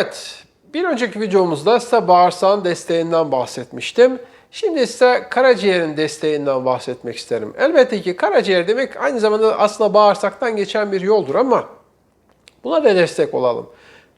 Evet, bir önceki videomuzda size bağırsağın desteğinden bahsetmiştim. Şimdi size karaciğerin desteğinden bahsetmek isterim. Elbette ki karaciğer demek aynı zamanda aslında bağırsaktan geçen bir yoldur ama buna da destek olalım.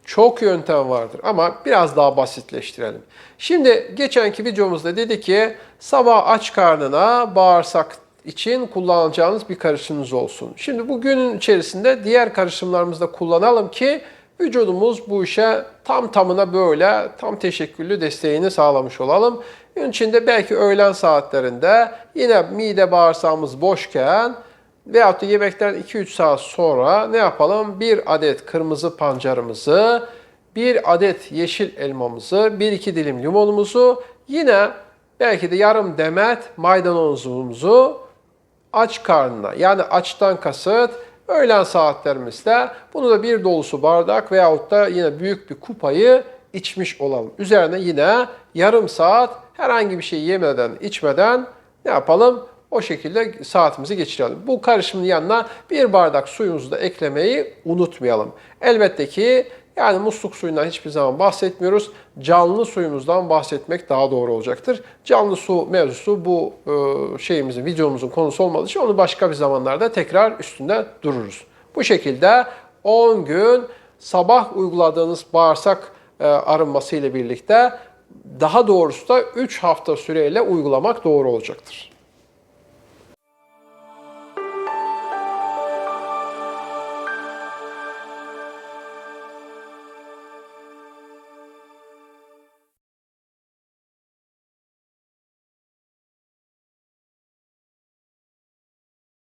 Çok yöntem vardır ama biraz daha basitleştirelim. Şimdi geçenki videomuzda dedi ki sabah aç karnına bağırsak için kullanacağınız bir karışımınız olsun. Şimdi bu içerisinde diğer karışımlarımızı da kullanalım ki vücudumuz bu işe tam tamına böyle tam teşekküllü desteğini sağlamış olalım. Gün içinde belki öğlen saatlerinde yine mide bağırsağımız boşken veyahut da yemekten 2-3 saat sonra ne yapalım? Bir adet kırmızı pancarımızı, bir adet yeşil elmamızı, 1-2 dilim limonumuzu, yine belki de yarım demet maydanozumuzu aç karnına yani açtan kasıt öğlen saatlerimizde bunu da bir dolusu bardak veyahut da yine büyük bir kupayı içmiş olalım. Üzerine yine yarım saat herhangi bir şey yemeden içmeden ne yapalım? O şekilde saatimizi geçirelim. Bu karışımın yanına bir bardak suyumuzu da eklemeyi unutmayalım. Elbette ki yani musluk suyundan hiçbir zaman bahsetmiyoruz. Canlı suyumuzdan bahsetmek daha doğru olacaktır. Canlı su mevzusu bu e, şeyimizin, videomuzun konusu olmadığı için onu başka bir zamanlarda tekrar üstünde dururuz. Bu şekilde 10 gün sabah uyguladığınız bağırsak e, arınması ile birlikte daha doğrusu da 3 hafta süreyle uygulamak doğru olacaktır.